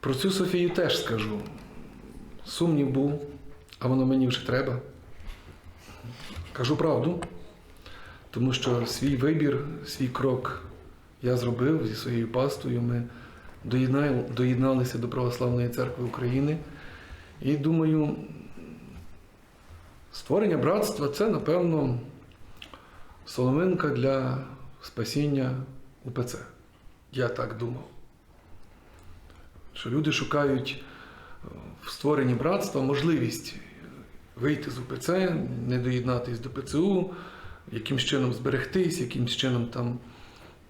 Про цю Софію теж скажу. Сумнів був, а воно мені вже треба. Кажу правду, тому що свій вибір, свій крок я зробив зі своєю пастою. Ми доєдналися до Православної церкви України. І думаю, створення братства це, напевно, соломинка для спасіння УПЦ. Я так думав. Що люди шукають е, в створенні братства можливість вийти з УПЦ, не доєднатись до ПЦУ, якимсь чином зберегтись, якимсь чином там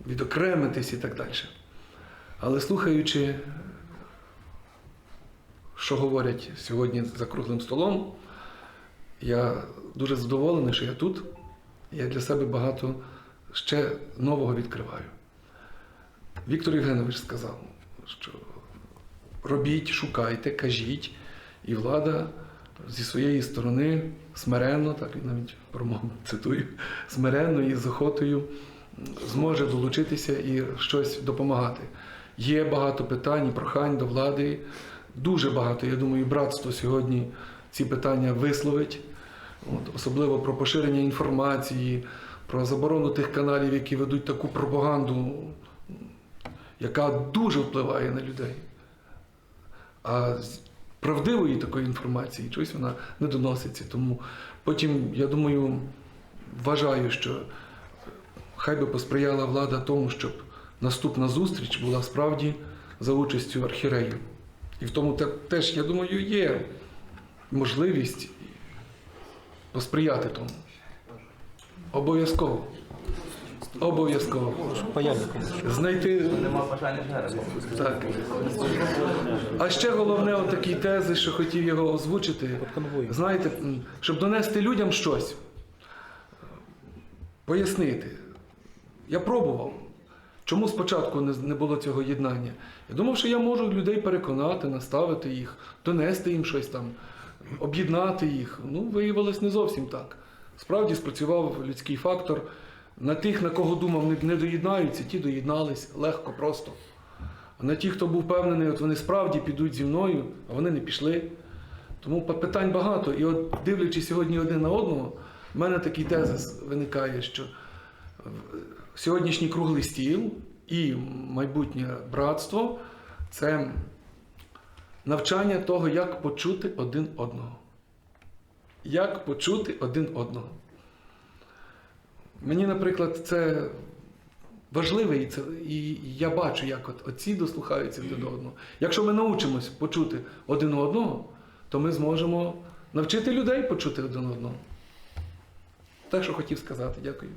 відокремитись і так далі. Але слухаючи, що говорять сьогодні за круглим столом, я дуже задоволений, що я тут. Я для себе багато ще нового відкриваю. Віктор Євгенович сказав, що робіть, шукайте, кажіть, і влада зі своєї сторони смиренно, так він навіть промову цитую, смиренно і з охотою зможе долучитися і щось допомагати. Є багато питань і прохань до влади, дуже багато. Я думаю, братство сьогодні ці питання висловить, От, особливо про поширення інформації, про заборону тих каналів, які ведуть таку пропаганду, яка дуже впливає на людей. А правдивої такої інформації чогось вона не доноситься. Тому потім, я думаю, вважаю, що хай би посприяла влада тому, щоб наступна зустріч була справді за участю архіреїв. І в тому теж, я думаю, є можливість посприяти тому. Обов'язково. Обов'язково. Знайти Нема бажання вже раз. так. А ще головне, отакі тези, що хотів його озвучити. Знаєте, щоб донести людям щось, пояснити. Я пробував. Чому спочатку не, не було цього єднання? Я думав, що я можу людей переконати, наставити їх, донести їм щось там, об'єднати їх. Ну, виявилось не зовсім так. Справді спрацював людський фактор. На тих, на кого думав, не, доєднаються, ті доєднались легко, просто. А на ті, хто був впевнений, от вони справді підуть зі мною, а вони не пішли. Тому питань багато. І от дивлячись сьогодні один на одного, в мене такий тезис виникає, що сьогоднішній круглий стіл і майбутнє братство це навчання того, як почути один одного. Як почути один одного. Мені, наприклад, це важливе, і, це, і я бачу, як от отці дослухаються один до одного. Якщо ми навчимось почути один одного, то ми зможемо навчити людей почути один одного. Те, що хотів сказати. Дякую.